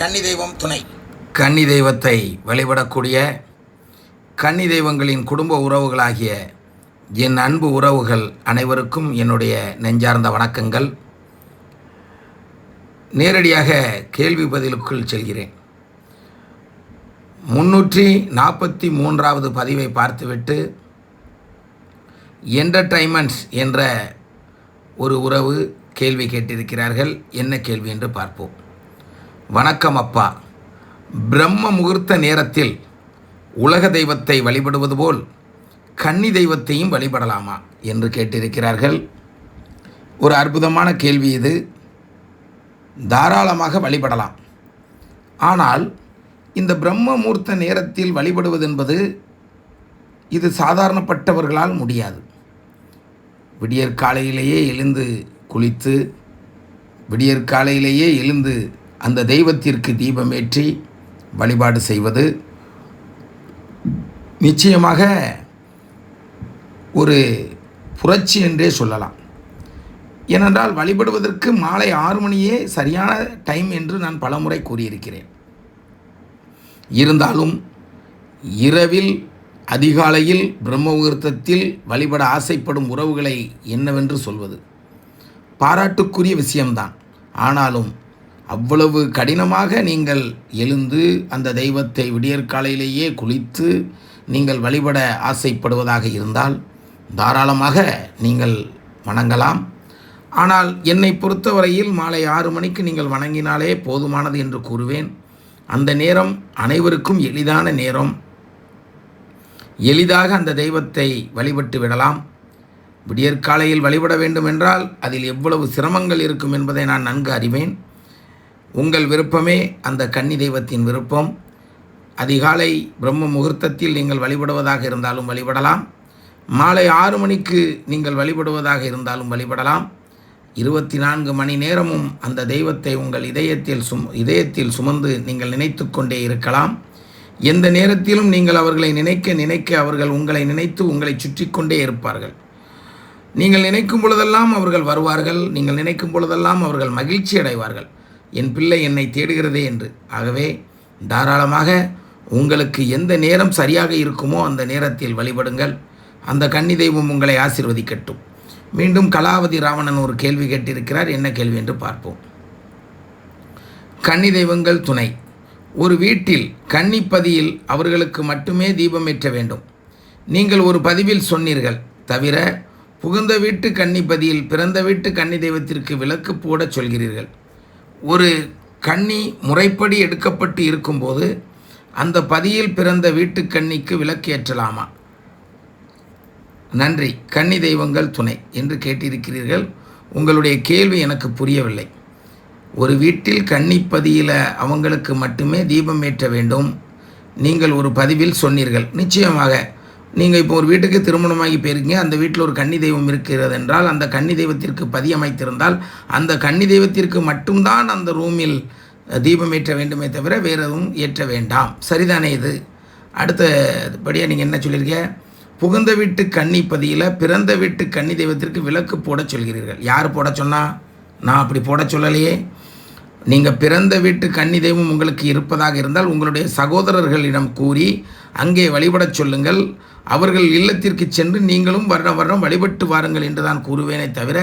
கன்னி தெய்வம் துணை. கன்னி தெய்வத்தை வழிபடக்கூடிய கன்னி தெய்வங்களின் குடும்ப உறவுகளாகிய என் அன்பு உறவுகள் அனைவருக்கும் என்னுடைய நெஞ்சார்ந்த வணக்கங்கள். நேரடியாக கேள்வி பதிலுக்குள் செல்கிறேன். முன்னூற்றி நாற்பத்தி மூன்றாவது பதிவை பார்த்துவிட்டு என்டர்டைன்மெண்ட்ஸ் என்ற ஒரு உறவு கேள்வி கேட்டிருக்கிறார்கள். என்ன கேள்வி என்று பார்ப்போம். வணக்கம் அப்பா. பிரம்ம முகூர்த்த நேரத்தில் உலக தெய்வத்தை வழிபடுவது போல் கன்னி தெய்வத்தையும் வழிபடலாமா என்று கேட்டிருக்கிறார்கள். ஒரு அற்புதமான கேள்வி இது. தாராளமாக வழிபடலாம். ஆனால் இந்த பிரம்ம முகூர்த்த நேரத்தில் வழிபடுவது என்பது இது சாதாரணப்பட்டவர்களால் முடியாது. விடியற்காலையிலேயே எழுந்து குளித்து விடியற்காலையிலேயே எழுந்து அந்த தெய்வத்திற்கு தீபமேற்றி வழிபாடு செய்வது நிச்சயமாக ஒரு புரட்சி என்றே சொல்லலாம். ஏனென்றால் வழிபடுவதற்கு மாலை ஆறு மணியே சரியான டைம் என்று நான் பலமுறை கூறியிருக்கிறேன். இருந்தாலும் இரவில் அதிகாலையில் பிரம்ம முகூர்த்தத்தில் வழிபட ஆசைப்படும் உறவுகளை என்னவென்று சொல்வது? பாராட்டுக்குரிய விஷயம்தான். ஆனாலும் அவ்வளவு கடினமாக நீங்கள் எழுந்து அந்த தெய்வத்தை விடியற்காலையிலேயே குளித்து நீங்கள் வழிபட ஆசைப்படுவதாக இருந்தால் தாராளமாக நீங்கள் வணங்கலாம். ஆனால் என்னை பொறுத்தவரையில் மாலை ஆறு மணிக்கு நீங்கள் வணங்கினாலே போதுமானது என்று கூறுவேன். அந்த நேரம் அனைவருக்கும் எளிதான நேரம். எளிதாக அந்த தெய்வத்தை வழிபட்டு விடலாம். விடியற்காலையில் வழிபட வேண்டும் என்றால் அதில் எவ்வளவு சிரமங்கள் இருக்கும் என்பதை நான் நன்கு அறிவேன். உங்கள் விருப்பமே அந்த கன்னி தெய்வத்தின் விருப்பம். அதிகாலை பிரம்ம முகூர்த்தத்தில் நீங்கள் வழிபடுவதாக இருந்தாலும் வழிபடலாம். மாலை ஆறு மணிக்கு நீங்கள் வழிபடுவதாக இருந்தாலும் வழிபடலாம். இருபத்தி நான்கு மணி நேரமும் அந்த தெய்வத்தை உங்கள் இதயத்தில் சும் இதயத்தில் சுமந்து நீங்கள் நினைத்து கொண்டே இருக்கலாம். எந்த நேரத்திலும் நீங்கள் அவர்களை நினைக்க நினைக்க அவர்கள் உங்களை நினைத்து உங்களை சுற்றி கொண்டே இருப்பார்கள். நீங்கள் நினைக்கும் பொழுதெல்லாம் அவர்கள் வருவார்கள். நீங்கள் நினைக்கும் பொழுதெல்லாம் அவர்கள் மகிழ்ச்சி அடைவார்கள் என் பிள்ளை என்னை தேடுகிறதே என்று. ஆகவே தாராளமாக உங்களுக்கு எந்த நேரம் சரியாக இருக்குமோ அந்த நேரத்தில் வழிபடுங்கள். அந்த கன்னி தெய்வம் உங்களை ஆசிர்வதிக்கட்டும். மீண்டும் கலாவதி ராவணன் ஒரு கேள்வி கேட்டிருக்கிறார். என்ன கேள்வி என்று பார்ப்போம். கன்னி தெய்வங்கள் துணை. ஒரு வீட்டில் கன்னிப்பதியில் அவர்களுக்கு மட்டுமே தீபம் ஏற்ற வேண்டும். நீங்கள் ஒரு பதிவில் சொன்னீர்கள். தவிர புகுந்த வீட்டு கன்னிப்பதியில் பிறந்த வீட்டு கன்னி தெய்வத்திற்கு விளக்கு போடச் சொல்கிறீர்கள். ஒரு கன்னி முறைப்படி எடுக்கப்பட்டு இருக்கும்போது அந்த பதியில் பிறந்த வீட்டு கன்னிக்கு விளக்கேற்றலாமா? நன்றி. கன்னி தெய்வங்கள் துணை என்று கேட்டிருக்கிறீர்கள். உங்களுடைய கேள்வி எனக்கு புரியவில்லை. ஒரு வீட்டில் கன்னிப்பதியில் அவங்களுக்கு மட்டுமே தீபம் ஏற்ற வேண்டும். நீங்கள் ஒரு பதிவில் சொன்னீர்கள். நிச்சயமாக நீங்கள் இப்போ ஒரு வீட்டுக்கு திருமணமாகி போயிருக்கீங்க அந்த வீட்டில் ஒரு கன்னி தெய்வம் இருக்கிறது என்றால் அந்த கன்னி தெய்வத்திற்கு பதி அமைத்திருந்தால் அந்த கன்னி தெய்வத்திற்கு மட்டும்தான் அந்த ரூமில் தீபம் ஏற்ற வேண்டுமே தவிர வேறு எதுவும் ஏற்ற வேண்டாம். சரிதானே இது? அடுத்தபடியாக நீங்கள் என்ன சொல்லியிருக்கீங்க புகுந்த வீட்டு கன்னி பதியில் பிறந்த வீட்டு கன்னி தெய்வத்திற்கு விளக்கு போட சொல்கிறீர்கள். யார் போட சொன்னால் நான் அப்படி போட சொல்லலையே. நீங்கள் பிறந்த வீட்டு கன்னி தெய்வம் உங்களுக்கு இருப்பதாக இருந்தால் உங்களுடைய சகோதரர்களிடம் கூறி அங்கே வழிபடச் சொல்லுங்கள். அவர்கள் இல்லத்திற்கு சென்று நீங்களும் வருடம் வருடம் வழிபட்டு வாருங்கள் என்று தான் கூறுவேனே தவிர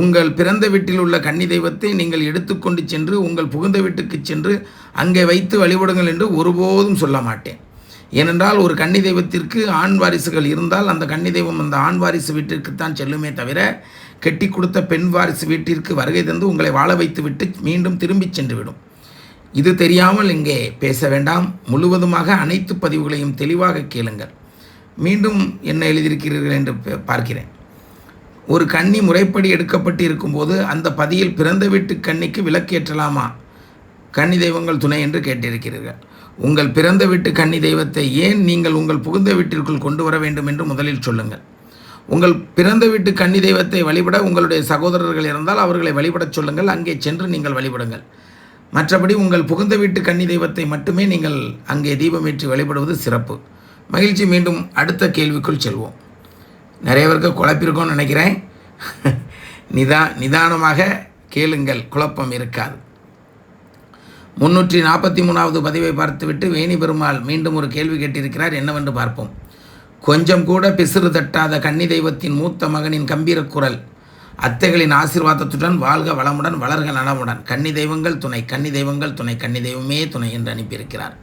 உங்கள் பிறந்த வீட்டில் உள்ள கன்னி தெய்வத்தை நீங்கள் எடுத்துக்கொண்டு சென்று உங்கள் புகுந்த வீட்டுக்கு சென்று அங்கே வைத்து வழிபடுங்கள் என்று ஒருபோதும் சொல்ல மாட்டேன். ஏனென்றால் ஒரு கன்னி தெய்வத்திற்கு ஆண் வாரிசுகள் இருந்தால் அந்த கன்னி தெய்வம் அந்த ஆண் வாரிசு வீட்டிற்குத்தான் செல்லுமே தவிர கெட்டி கொடுத்த பெண் வாரிசு வீட்டிற்கு வருகை தந்து உங்களை வாழ வைத்து விட்டு மீண்டும் திரும்பிச் சென்றுவிடும். இது தெரியாமல் இங்கே பேச வேண்டாம். முழுவதுமாக அனைத்து பதிவுகளையும் தெளிவாக கேளுங்கள். மீண்டும் என்ன எழுதியிருக்கிறீர்கள் என்று பார்க்கிறேன். ஒரு கன்னி முறைப்படி எடுக்கப்பட்டு இருக்கும்போது அந்த பதியில் பிறந்த வீட்டு கன்னிக்கு விளக்கேற்றலாமா? கன்னி தெய்வங்கள் துணை என்று கேட்டிருக்கிறீர்கள். உங்கள் பிறந்த வீட்டு கன்னி தெய்வத்தை ஏன் நீங்கள் உங்கள் புகுந்த வீட்டிற்குள் கொண்டு வர வேண்டும் என்று முதலில் சொல்லுங்கள். உங்கள் பிறந்த வீட்டு கன்னி தெய்வத்தை வழிபட உங்களுடைய சகோதரர்கள் இருந்தால் அவர்களை வழிபடச் சொல்லுங்கள். அங்கே சென்று நீங்கள் வழிபடுங்கள். மற்றபடி உங்கள் புகுந்த வீட்டு கன்னி தெய்வத்தை மட்டுமே நீங்கள் அங்கே தீபமேற்றி வழிபடுவது சிறப்பு. மகிழ்ச்சி. மீண்டும் அடுத்த கேள்விக்குள் செல்வோம். நிறைய பேருக்கு குழப்பிருக்கோன்னு நினைக்கிறேன். நிதா நிதானமாக கேளுங்கள். குழப்பம் இருக்காது. முன்னூற்றி நாற்பத்தி மூணாவது பதிவை பார்த்துவிட்டு வேணி பெருமாள் மீண்டும் ஒரு கேள்வி கேட்டிருக்கிறார். என்னவென்று பார்ப்போம். கொஞ்சம் கூட பிசிறு தட்டாத கன்னி தெய்வத்தின் மூத்த மகனின் கம்பீர குரல். அத்தைகளின் ஆசீர்வாதத்துடன் வாழ்க வளமுடன் வளர்க நலமுடன். கன்னி தெய்வங்கள் துணை கன்னி தெய்வங்கள் துணை கன்னி தெய்வமே துணை என்று அனுப்பியிருக்கிறார்.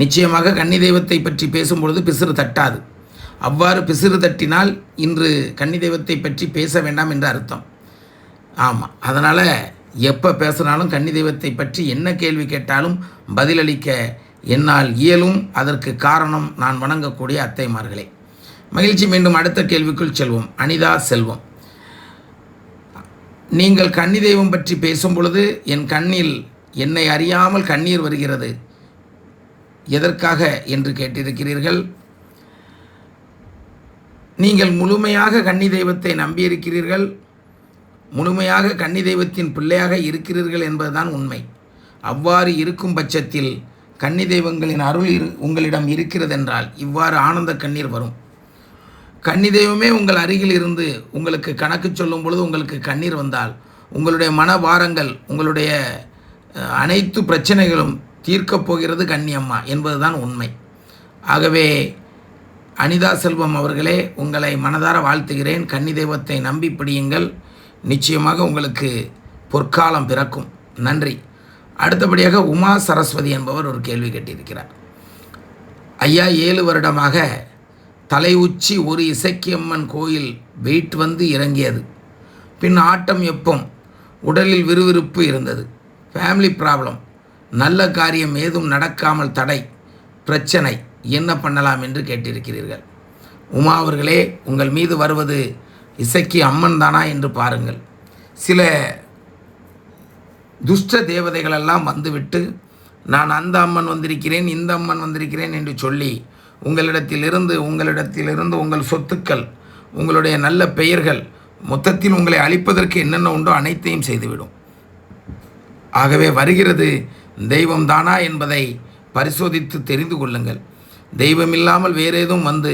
நிச்சயமாக கன்னி தெய்வத்தை பற்றி பேசும்பொழுது பிசிறு தட்டாது. அவ்வாறு பிசிறு தட்டினால் இன்று கன்னி தெய்வத்தை பற்றி பேச வேண்டாம் என்று அர்த்தம். ஆமாம் அதனால் எப்போ பேசினாலும் கன்னி தெய்வத்தை பற்றி என்ன கேள்வி கேட்டாலும் பதிலளிக்க என்னால் இயலும் அதற்கு காரணம் நான் வணங்கக்கூடிய அத்தைமார்களே. மகிழ்ச்சி மீண்டும் அடுத்த கேள்விக்குள் செல்வோம். அனிதா செல்வம். நீங்கள் கன்னி தெய்வம் பற்றி பேசும் பொழுது என் கண்ணில் என்னை அறியாமல் கண்ணீர் வருகிறது. எதற்காக என்று கேட்டிருக்கிறீர்கள்? நீங்கள் முழுமையாக கன்னி தெய்வத்தை நம்பியிருக்கிறீர்கள். முழுமையாக கன்னி தெய்வத்தின் பிள்ளையாக இருக்கிறீர்கள் என்பதுதான் உண்மை. அவ்வாறு இருக்கும் பட்சத்தில் கன்னி தெய்வங்களின் அருள் இரு உங்களிடம் இருக்கிறதென்றால் இவ்வாறு ஆனந்த கண்ணீர் வரும். கன்னி தெய்வமே உங்கள் அருகில் இருந்து உங்களுக்கு கணக்கு சொல்லும் பொழுது உங்களுக்கு கண்ணீர் வந்தால் உங்களுடைய மனவாரங்கள் உங்களுடைய அனைத்து பிரச்சனைகளும் தீர்க்கப் போகிறது கன்னியம்மா என்பதுதான் உண்மை. ஆகவே அனிதா செல்வம் அவர்களே உங்களை மனதார வாழ்த்துகிறேன். கன்னி தெய்வத்தை நம்பி பிடியுங்கள். நிச்சயமாக உங்களுக்கு பொற்காலம் பிறக்கும். நன்றி. அடுத்தபடியாக உமா சரஸ்வதி என்பவர் ஒரு கேள்வி கேட்டிருக்கிறார். ஐயா ஏழு வருடமாக தலை உச்சி ஒரு இசக்கியம்மன் கோயில் வெயிட் வந்து இறங்கியது. பின் ஆட்டம் எப்பம் உடலில் விறுவிறுப்பு இருந்தது. ஃபேமிலி ப்ராப்ளம் நல்ல காரியம் ஏதும் நடக்காமல் தடை பிரச்சனை என்ன பண்ணலாம் என்று கேட்டிருக்கிறீர்கள். உமா அவர்களே உங்கள் மீது வருவது இசைக்கு அம்மன் தானா என்று பாருங்கள். சில துஷ்ட தேவதைகளெல்லாம் வந்துவிட்டு நான் அந்த அம்மன் வந்திருக்கிறேன் இந்த அம்மன் வந்திருக்கிறேன் என்று சொல்லி உங்களிடத்திலிருந்து உங்களிடத்திலிருந்து உங்கள் சொத்துக்கள் உங்களுடைய நல்ல பெயர்கள் மொத்தத்தில் உங்களை அழிப்பதற்கு என்னென்ன உண்டோ அனைத்தையும் செய்துவிடும். ஆகவே வருகிறது தெய்வம் தானா என்பதை பரிசோதித்து தெரிந்து கொள்ளுங்கள். தெய்வம் இல்லாமல் வேறேதும் வந்து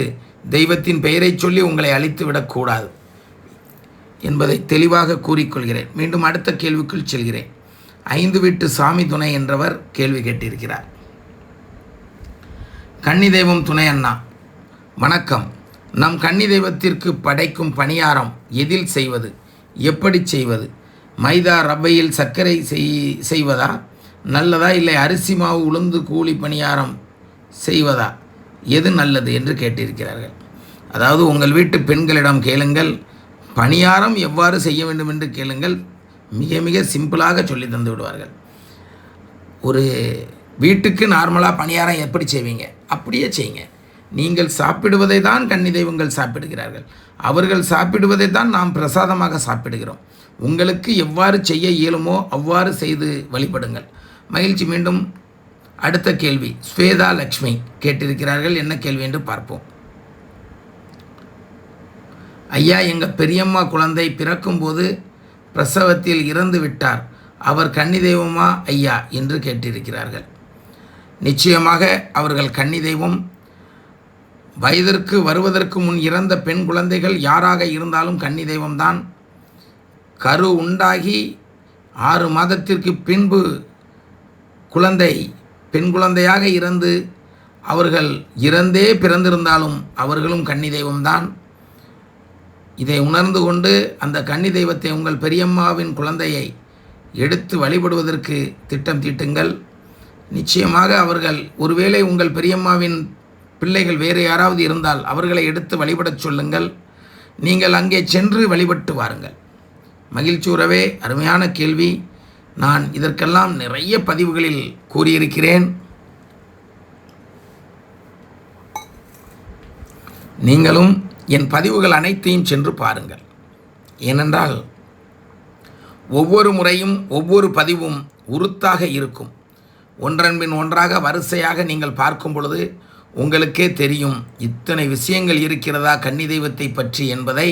தெய்வத்தின் பெயரை சொல்லி உங்களை அழித்து விடக்கூடாது என்பதை தெளிவாக கூறிக்கொள்கிறேன். மீண்டும் அடுத்த கேள்விக்குள் செல்கிறேன். ஐந்து வீட்டு சாமி துணை என்றவர் கேள்வி கேட்டிருக்கிறார். கன்னி தெய்வம் துணை அண்ணா வணக்கம். நம் கன்னி தெய்வத்திற்கு படைக்கும் பணியாரம் எதில் செய்வது? எப்படி செய்வது? மைதா ரவையில் சர்க்கரை செய் செய்வதா? நல்லதா இல்லை அரிசி மாவு உளுந்து கூலி பணியாரம் செய்வதா? எது நல்லது என்று கேட்டிருக்கிறார்கள். அதாவது உங்கள் வீட்டு பெண்களிடம் கேளுங்கள் பணியாரம் எவ்வாறு செய்ய வேண்டும் என்று கேளுங்கள். மிக மிக சிம்பிளாக சொல்லி தந்து விடுவார்கள். ஒரு வீட்டுக்கு நார்மலாக பணியாரம் எப்படி செய்வீங்க? அப்படியே செய்யுங்க. நீங்கள் சாப்பிடுவதை தான் கன்னி தெய்வங்கள் சாப்பிடுகிறார்கள். அவர்கள் சாப்பிடுவதை தான் நாம் பிரசாதமாக சாப்பிடுகிறோம். உங்களுக்கு எவ்வாறு செய்ய இயலுமோ அவ்வாறு செய்து வழிபடுங்கள். மகிழ்ச்சி. மீண்டும் அடுத்த கேள்வி. ஸ்வேதா லக்ஷ்மி கேட்டிருக்கிறார்கள். என்ன கேள்வி என்று பார்ப்போம். ஐயா எங்கள் பெரியம்மா குழந்தை பிறக்கும்போது பிரசவத்தில் இறந்து விட்டார். அவர் கன்னி தெய்வமா ஐயா என்று கேட்டிருக்கிறார்கள். நிச்சயமாக அவர்கள் கன்னி தெய்வம் வயதிற்கு வருவதற்கு முன் இறந்த பெண் குழந்தைகள் யாராக இருந்தாலும் கன்னி தெய்வம்தான் கரு உண்டாகி ஆறு மாதத்திற்கு பின்பு குழந்தை பெண் குழந்தையாக இறந்து அவர்கள் இறந்தே பிறந்திருந்தாலும் அவர்களும் கன்னி தெய்வம்தான் இதை உணர்ந்து கொண்டு அந்த கன்னி தெய்வத்தை உங்கள் பெரியம்மாவின் குழந்தையை எடுத்து வழிபடுவதற்கு திட்டம் தீட்டுங்கள். நிச்சயமாக அவர்கள் ஒருவேளை உங்கள் பெரியம்மாவின் பிள்ளைகள் வேறு யாராவது இருந்தால் அவர்களை எடுத்து வழிபடச் சொல்லுங்கள். நீங்கள் அங்கே சென்று வழிபட்டு வாருங்கள். மகிழ்ச்சி உறவே அருமையான கேள்வி. நான் இதற்கெல்லாம் நிறைய பதிவுகளில் கூறியிருக்கிறேன். நீங்களும் என் பதிவுகள் அனைத்தையும் சென்று பாருங்கள். ஏனென்றால் ஒவ்வொரு முறையும் ஒவ்வொரு பதிவும் உருத்தாக இருக்கும். ஒன்றன்பின் ஒன்றாக வரிசையாக நீங்கள் பார்க்கும் பொழுது உங்களுக்கே தெரியும் இத்தனை விஷயங்கள் இருக்கிறதா கன்னி தெய்வத்தை பற்றி என்பதை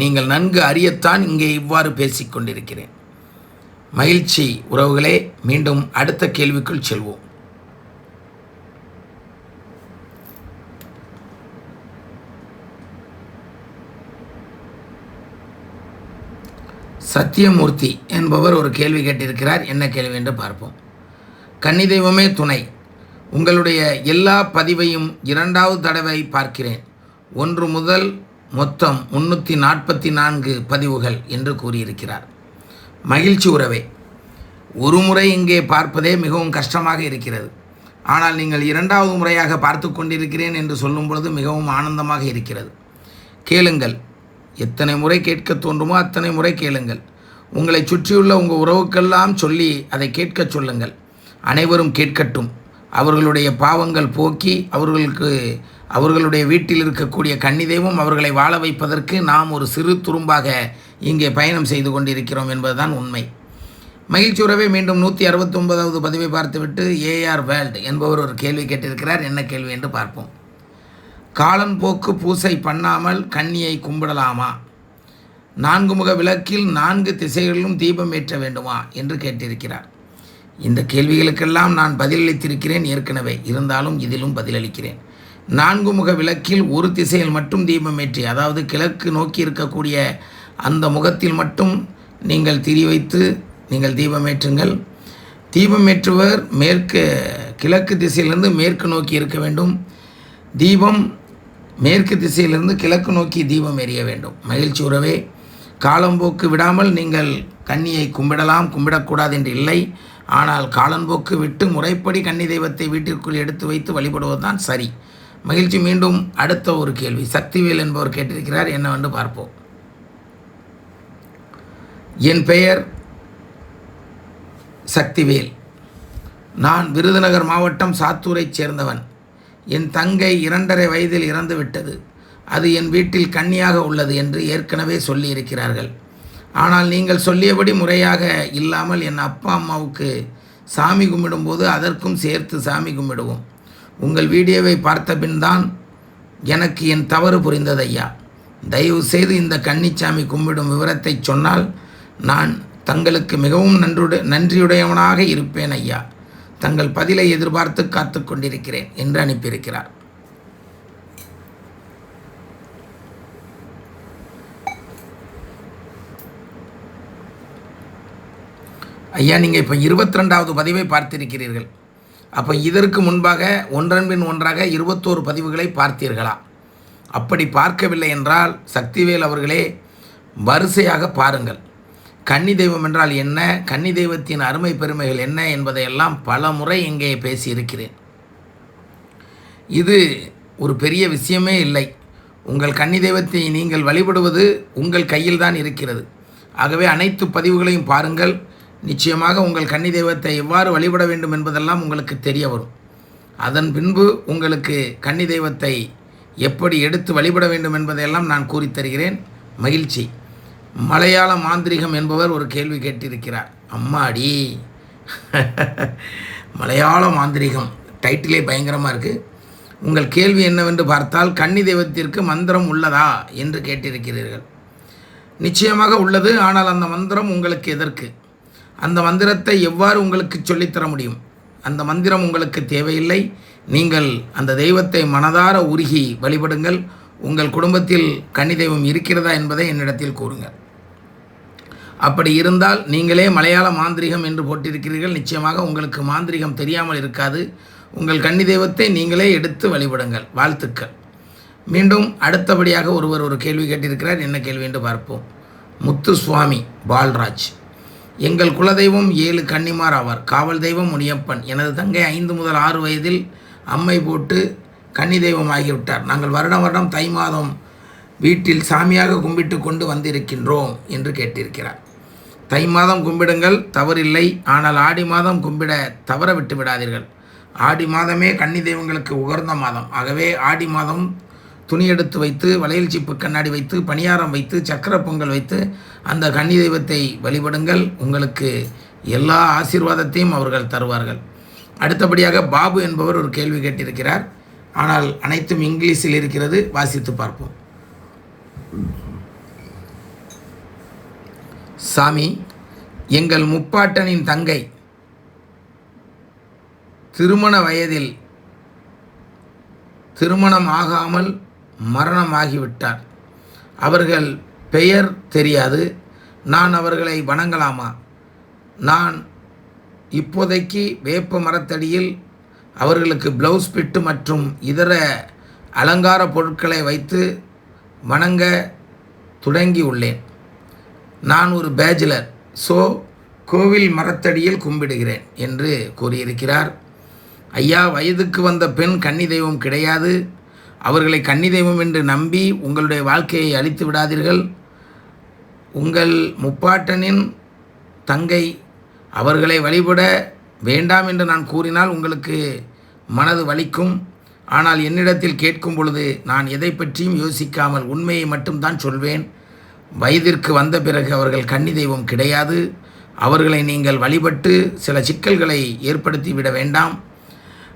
நீங்கள் நன்கு அறியத்தான் இங்கே இவ்வாறு பேசிக்கொண்டிருக்கிறேன் மகிழ்ச்சி உறவுகளே மீண்டும் அடுத்த கேள்விக்குள் செல்வோம். சத்தியமூர்த்தி என்பவர் ஒரு கேள்வி கேட்டிருக்கிறார். என்ன கேள்வி என்று பார்ப்போம். கன்னி தெய்வமே துணை. உங்களுடைய எல்லா பதிவையும் இரண்டாவது தடவை பார்க்கிறேன். ஒன்று முதல் மொத்தம் முன்னூற்றி நாற்பத்தி நான்கு பதிவுகள் என்று கூறியிருக்கிறார். மகிழ்ச்சி உறவே. ஒரு முறை இங்கே பார்ப்பதே மிகவும் கஷ்டமாக இருக்கிறது. ஆனால் நீங்கள் இரண்டாவது முறையாக பார்த்து கொண்டிருக்கிறேன் என்று சொல்லும் பொழுது மிகவும் ஆனந்தமாக இருக்கிறது. கேளுங்கள். எத்தனை முறை கேட்க தோன்றுமோ அத்தனை முறை கேளுங்கள். உங்களை சுற்றியுள்ள உங்கள் உறவுக்கெல்லாம் சொல்லி அதை கேட்கச் சொல்லுங்கள். அனைவரும் கேட்கட்டும். அவர்களுடைய பாவங்கள் போக்கி அவர்களுக்கு அவர்களுடைய வீட்டில் இருக்கக்கூடிய கன்னி தெய்வம் அவர்களை வாழ வைப்பதற்கு நாம் ஒரு சிறு துரும்பாக இங்கே பயணம் செய்து கொண்டிருக்கிறோம் என்பதுதான் உண்மை. மகிழ்ச்சி உறவே மீண்டும் நூற்றி அறுபத்தொன்பதாவது பதிவை பார்த்துவிட்டு ஏஆர் வேல்ட் என்பவர் ஒரு கேள்வி கேட்டிருக்கிறார். என்ன கேள்வி என்று பார்ப்போம். காலன்போக்கு பூசை பண்ணாமல் கண்ணியை கும்பிடலாமா? நான்கு முக விளக்கில் நான்கு திசைகளிலும் தீபம் ஏற்ற வேண்டுமா? என்று கேட்டிருக்கிறார். இந்த கேள்விகளுக்கெல்லாம் நான் பதிலளித்திருக்கிறேன் ஏற்கனவே. இருந்தாலும் இதிலும் பதிலளிக்கிறேன். நான்கு முக விளக்கில் ஒரு திசையில் மட்டும் தீபம் ஏற்றி அதாவது கிழக்கு நோக்கி இருக்கக்கூடிய அந்த முகத்தில் மட்டும் நீங்கள் திரி வைத்து நீங்கள் தீபம் ஏற்றுங்கள். தீபம் ஏற்றுவர் மேற்கு கிழக்கு திசையிலிருந்து மேற்கு நோக்கி இருக்க வேண்டும். தீபம் மேற்கு திசையிலிருந்து கிழக்கு நோக்கி தீபம் எரிய வேண்டும். மகிழ்ச்சி உறவே காலம்போக்கு விடாமல் நீங்கள் கன்னியை கும்பிடலாம் கும்பிடக்கூடாது என்று இல்லை. ஆனால் காலம்போக்கு விட்டு முறைப்படி கன்னி தெய்வத்தை வீட்டிற்குள் எடுத்து வைத்து வழிபடுவதுதான் சரி. மகிழ்ச்சி மீண்டும் அடுத்த ஒரு கேள்வி. சக்திவேல் என்பவர் கேட்டிருக்கிறார் என்னவென்று பார்ப்போம். என் பெயர் சக்திவேல். நான் விருதுநகர் மாவட்டம் சாத்தூரைச் சேர்ந்தவன். என் தங்கை இரண்டரை வயதில் இறந்து விட்டது அது என் வீட்டில் கன்னியாக உள்ளது என்று ஏற்கனவே சொல்லியிருக்கிறார்கள். ஆனால் நீங்கள் சொல்லியபடி முறையாக இல்லாமல் என் அப்பா அம்மாவுக்கு சாமி கும்பிடும்போது அதற்கும் சேர்த்து சாமி கும்பிடுவோம். உங்கள் வீடியோவை பார்த்தபின் தான் எனக்கு என் தவறு புரிந்தது ஐயா. தயவு செய்து இந்த கன்னிச்சாமி கும்பிடும் விவரத்தை சொன்னால் நான் தங்களுக்கு மிகவும் நன்றுட நன்றியுடையவனாக இருப்பேன் ஐயா. தங்கள் பதிலை எதிர்பார்த்து காத்து கொண்டிருக்கிறேன் என்று அனுப்பியிருக்கிறார். ஐயா நீங்கள் இப்போ இருபத்தி ரெண்டாவது பதிவை பார்த்திருக்கிறீர்கள். அப்போ இதற்கு முன்பாக ஒன்றன்பின் ஒன்றாக இருபத்தோரு பதிவுகளை பார்த்தீர்களா? அப்படி பார்க்கவில்லை என்றால் சக்திவேல் அவர்களே வரிசையாக பாருங்கள். கன்னி தெய்வம் என்றால் என்ன? கன்னி தெய்வத்தின் அருமை பெருமைகள் என்ன என்பதையெல்லாம் பல முறை இங்கே பேசியிருக்கிறேன். இது ஒரு பெரிய விஷயமே இல்லை. உங்கள் கன்னி தெய்வத்தை நீங்கள் வழிபடுவது உங்கள் கையில் தான் இருக்கிறது. ஆகவே அனைத்து பதிவுகளையும் பாருங்கள். நிச்சயமாக உங்கள் கன்னி தெய்வத்தை எவ்வாறு வழிபட வேண்டும் என்பதெல்லாம் உங்களுக்கு தெரிய வரும். அதன் பின்பு உங்களுக்கு கன்னி தெய்வத்தை எப்படி எடுத்து வழிபட வேண்டும் என்பதையெல்லாம் நான் கூறித் தருகிறேன். மகிழ்ச்சி. மலையாள மாந்திரிகம் என்பவர் ஒரு கேள்வி கேட்டிருக்கிறார். அம்மாடி. மலையாள மாந்திரிகம். டைட்டிலே பயங்கரமாக இருக்குது உங்கள் கேள்வி என்னவென்று பார்த்தால் கன்னி தெய்வத்திற்கு மந்திரம் உள்ளதா என்று கேட்டிருக்கிறீர்கள். நிச்சயமாக உள்ளது ஆனால் அந்த மந்திரம் உங்களுக்கு எதற்கு? அந்த மந்திரத்தை எவ்வாறு உங்களுக்கு சொல்லித்தர முடியும்? அந்த மந்திரம் உங்களுக்கு தேவையில்லை. நீங்கள் அந்த தெய்வத்தை மனதார உருகி வழிபடுங்கள். உங்கள் குடும்பத்தில் கன்னி தெய்வம் இருக்கிறதா என்பதை என்னிடத்தில் கூறுங்கள். அப்படி இருந்தால் நீங்களே மலையாள மாந்திரிகம் என்று போட்டிருக்கிறீர்கள். நிச்சயமாக உங்களுக்கு மாந்திரிகம் தெரியாமல் இருக்காது. உங்கள் கன்னி தெய்வத்தை நீங்களே எடுத்து வழிபடுங்கள். வாழ்த்துக்கள். மீண்டும் அடுத்தபடியாக ஒருவர் ஒரு கேள்வி கேட்டிருக்கிறார். என்ன கேள்வி என்று பார்ப்போம். முத்து சுவாமி பால்ராஜ். எங்கள் குலதெய்வம் ஏழு கன்னிமார் ஆவார். காவல் தெய்வம் முனியப்பன். எனது தங்கை ஐந்து முதல் ஆறு வயதில் அம்மை போட்டு கன்னி தெய்வம் ஆகிவிட்டார். நாங்கள் வருடம் வருடம் தை மாதம் வீட்டில் சாமியாக கும்பிட்டு கொண்டு வந்திருக்கின்றோம் என்று கேட்டிருக்கிறார். தை மாதம் கும்பிடுங்கள் தவறில்லை. ஆனால் ஆடி மாதம் கும்பிட தவற விட்டு விடாதீர்கள். ஆடி மாதமே கன்னி தெய்வங்களுக்கு உகர்ந்த மாதம். ஆகவே ஆடி மாதம் துணி எடுத்து வைத்து வளையல் சிப்பு கண்ணாடி வைத்து பணியாரம் வைத்து சக்கர பொங்கல் வைத்து அந்த கன்னி தெய்வத்தை வழிபடுங்கள். உங்களுக்கு எல்லா ஆசீர்வாதத்தையும் அவர்கள் தருவார்கள். அடுத்தபடியாக பாபு என்பவர் ஒரு கேள்வி கேட்டிருக்கிறார். ஆனால் அனைத்தும் இங்கிலீஷில் இருக்கிறது. வாசித்து பார்ப்போம். சாமி எங்கள் முப்பாட்டனின் தங்கை. திருமண வயதில் திருமணம் ஆகாமல் மரணமாகிவிட்டார். அவர்கள் பெயர் தெரியாது. நான் அவர்களை வணங்கலாமா? நான் இப்போதைக்கு வேப்ப மரத்தடியில் அவர்களுக்கு ப்ளவுஸ் பிட்டு மற்றும் இதர அலங்கார பொருட்களை வைத்து வணங்க தொடங்கி உள்ளேன் நான் ஒரு பேச்சுலர் ஸோ கோவில் மரத்தடியில் கும்பிடுகிறேன் என்று கூறியிருக்கிறார். ஐயா வயதுக்கு வந்த பெண் கன்னி தெய்வம் கிடையாது. அவர்களை கன்னி தெய்வம் என்று நம்பி உங்களுடைய வாழ்க்கையை அழித்து விடாதீர்கள். உங்கள் முப்பாட்டனின் தங்கை அவர்களை வழிபட வேண்டாம் என்று நான் கூறினால் உங்களுக்கு மனது வலிக்கும். ஆனால் என்னிடத்தில் கேட்கும் பொழுது நான் எதை பற்றியும் யோசிக்காமல் உண்மையை மட்டும்தான் சொல்வேன். வயதிற்கு வந்த பிறகு அவர்கள் கன்னி தெய்வம் கிடையாது. அவர்களை நீங்கள் வழிபட்டு சில சிக்கல்களை ஏற்படுத்தி விட வேண்டாம்.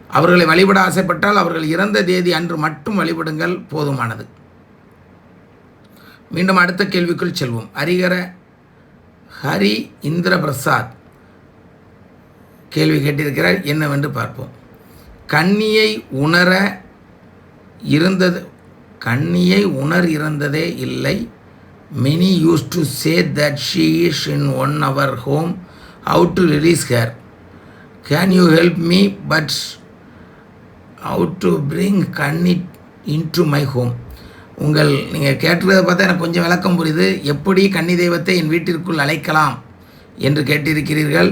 அவர்களை வழிபட ஆசைப்பட்டால் அவர்கள் இறந்த தேதி அன்று மட்டும் வழிபடுங்கள் போதுமானது. மீண்டும் அடுத்த கேள்விக்குள் செல்வோம். ஹரிகர ஹரி இந்திர பிரசாத். கேள்வி கேட்டிருக்கிறார் என்னவென்று பார்ப்போம். கண்ணியை உணர இருந்தது கண்ணியை உணர் இருந்ததே இல்லை. Many use to say that she is in one our home how to release her can you help me but how to bring Kanni into my home உங்கள் நீங்கள் கேட்டுறதை பார்த்தா எனக்கு கொஞ்சம் விளக்கம் புரியுது. எப்படி கன்னி தெய்வத்தை என் வீட்டிற்குள் அழைக்கலாம் என்று கேட்டிருக்கிறீர்கள்?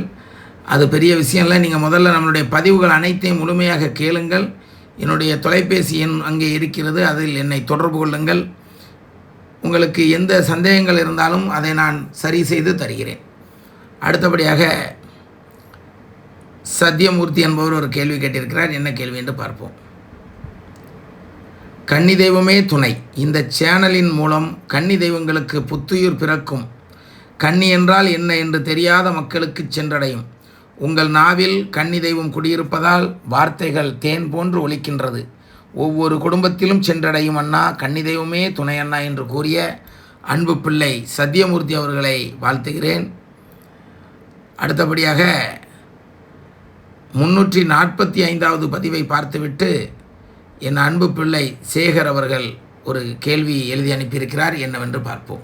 அது பெரிய விஷயம் இல்லை. நீங்கள் முதல்ல நம்மளுடைய பதிவுகள் அனைத்தையும் முழுமையாக கேளுங்கள். என்னுடைய தொலைபேசி எண் அங்கே இருக்கிறது. அதில் என்னை தொடர்பு கொள்ளுங்கள். உங்களுக்கு எந்த சந்தேகங்கள் இருந்தாலும் அதை நான் சரி செய்து தருகிறேன். அடுத்தபடியாக சத்யமூர்த்தி என்பவர் ஒரு கேள்வி கேட்டிருக்கிறார். என்ன கேள்வி என்று பார்ப்போம். கன்னி தெய்வமே துணை. இந்த சேனலின் மூலம் கன்னி தெய்வங்களுக்கு புத்துயிர் பிறக்கும். கன்னி என்றால் என்ன என்று தெரியாத மக்களுக்கு சென்றடையும். உங்கள் நாவில் கன்னி தெய்வம் குடியிருப்பதால் வார்த்தைகள் தேன் போன்று ஒலிக்கின்றது. ஒவ்வொரு குடும்பத்திலும் சென்றடையும் அண்ணா கன்னி தெய்வமே துணை அண்ணா என்று கூறிய அன்பு பிள்ளை சத்யமூர்த்தி அவர்களை வாழ்த்துகிறேன். அடுத்தபடியாக முன்னூற்றி நாற்பத்தி ஐந்தாவது பதிவை பார்த்துவிட்டு என் அன்பு பிள்ளை சேகர் அவர்கள் ஒரு கேள்வி எழுதி அனுப்பியிருக்கிறார். என்னவென்று பார்ப்போம்.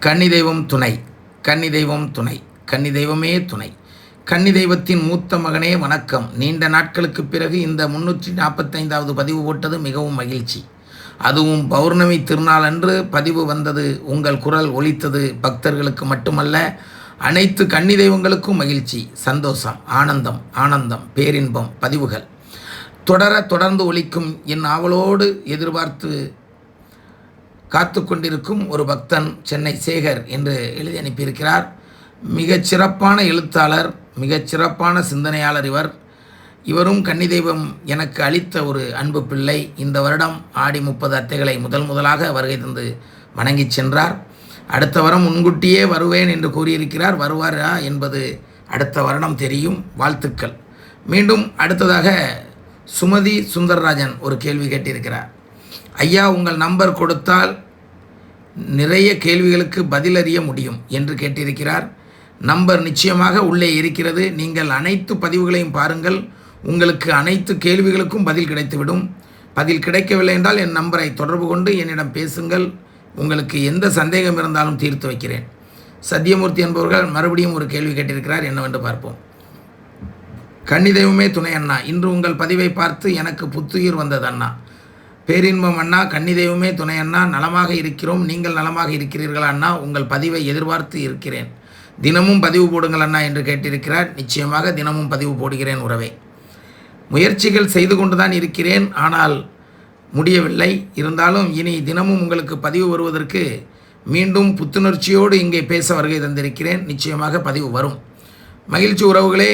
கன்னி தெய்வம் துணை கன்னி தெய்வம் துணை கன்னி தெய்வமே துணை. கன்னி தெய்வத்தின் மூத்த மகனே வணக்கம். நீண்ட நாட்களுக்கு பிறகு இந்த முன்னூற்றி நாற்பத்தைந்தாவது பதிவு போட்டது மிகவும் மகிழ்ச்சி. அதுவும் பௌர்ணமி திருநாள் அன்று பதிவு வந்தது. உங்கள் குரல் ஒலித்தது பக்தர்களுக்கு மட்டுமல்ல அனைத்து கன்னி தெய்வங்களுக்கும் மகிழ்ச்சி சந்தோஷம் ஆனந்தம் ஆனந்தம் பேரின்பம் பதிவுகள். தொடர தொடர்ந்து ஒலிக்கும் என் ஆவலோடு எதிர்பார்த்து காத்து கொண்டிருக்கும் ஒரு பக்தன் சென்னை சேகர் என்று எழுதி அனுப்பியிருக்கிறார். மிகச் சிறப்பான எழுத்தாளர் மிகச் சிறப்பான சிந்தனையாளர் இவர். இவரும் கன்னி தெய்வம் எனக்கு அளித்த ஒரு அன்பு பிள்ளை. இந்த வருடம் ஆடி முப்பது அத்தைகளை முதல் முதலாக வருகை தந்து வணங்கி சென்றார். அடுத்த வாரம் முன்கூட்டியே வருவேன் என்று கூறியிருக்கிறார். வருவாரா என்பது அடுத்த வருடம் தெரியும். வாழ்த்துக்கள். மீண்டும் அடுத்ததாக சுமதி சுந்தரராஜன் ஒரு கேள்வி கேட்டிருக்கிறார். ஐயா உங்கள் நம்பர் கொடுத்தால் நிறைய கேள்விகளுக்கு பதிலறிய முடியும் என்று கேட்டிருக்கிறார். நம்பர் நிச்சயமாக உள்ளே இருக்கிறது. நீங்கள் அனைத்து பதிவுகளையும் பாருங்கள். உங்களுக்கு அனைத்து கேள்விகளுக்கும் பதில் கிடைத்துவிடும். பதில் கிடைக்கவில்லை என்றால் என் நம்பரை தொடர்பு கொண்டு என்னிடம் பேசுங்கள். உங்களுக்கு எந்த சந்தேகம் இருந்தாலும் தீர்த்து வைக்கிறேன். சத்தியமூர்த்தி என்பவர்கள் மறுபடியும் ஒரு கேள்வி கேட்டிருக்கிறார். என்னவென்று பார்ப்போம். கன்னி தெய்வமே துணை அண்ணா. இன்று உங்கள் பதிவை பார்த்து எனக்கு புத்துயிர் வந்தது அண்ணா. பேரின்பம் அண்ணா. கன்னி தெய்வமே துணை அண்ணா. நலமாக இருக்கிறோம். நீங்கள் நலமாக இருக்கிறீர்களா அண்ணா? உங்கள் பதிவை எதிர்பார்த்து இருக்கிறேன். தினமும் பதிவு போடுங்கள் அண்ணா என்று கேட்டிருக்கிறார். நிச்சயமாக தினமும் பதிவு போடுகிறேன் உறவே. முயற்சிகள் செய்து கொண்டு தான் இருக்கிறேன். ஆனால் முடியவில்லை. இருந்தாலும் இனி தினமும் உங்களுக்கு பதிவு வருவதற்கு மீண்டும் புத்துணர்ச்சியோடு இங்கே பேச வருகை தந்திருக்கிறேன். நிச்சயமாக பதிவு வரும். மகிழ்ச்சி உறவுகளே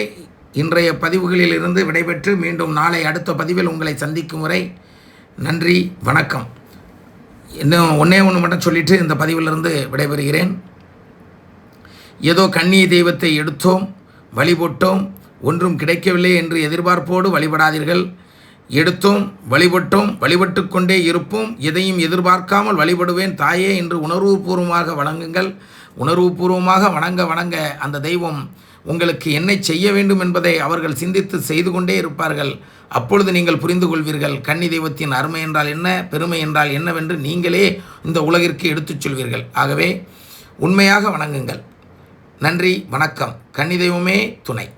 இன்றைய பதிவுகளில் இருந்து விடைபெற்று மீண்டும் நாளை அடுத்த பதிவில் உங்களை சந்திக்கும் வரை நன்றி வணக்கம். இன்னும் ஒன்றே ஒன்று மட்டும் சொல்லிட்டு இந்த பதிவிலிருந்து விடைபெறுகிறேன். ஏதோ கண்ணிய தெய்வத்தை எடுத்தோம் வழிபட்டோம் ஒன்றும் கிடைக்கவில்லை என்று எதிர்பார்ப்போடு வழிபடாதீர்கள். எடுத்தோம் வழிபட்டோம் வழிபட்டு கொண்டே இருப்போம். எதையும் எதிர்பார்க்காமல் வழிபடுவேன் தாயே என்று உணர்வுபூர்வமாக வணங்குங்கள். உணர்வுபூர்வமாக வணங்க வணங்க அந்த தெய்வம் உங்களுக்கு என்ன செய்ய வேண்டும் என்பதை அவர்கள் சிந்தித்து செய்து கொண்டே இருப்பார்கள். அப்பொழுது நீங்கள் புரிந்து கொள்வீர்கள். கன்னி தெய்வத்தின் அருமை என்றால் என்ன? பெருமை என்றால் என்னவென்று நீங்களே இந்த உலகிற்கு எடுத்துச் சொல்வீர்கள். ஆகவே உண்மையாக வணங்குங்கள். நன்றி வணக்கம். கன்னிதெய்வமே துணை.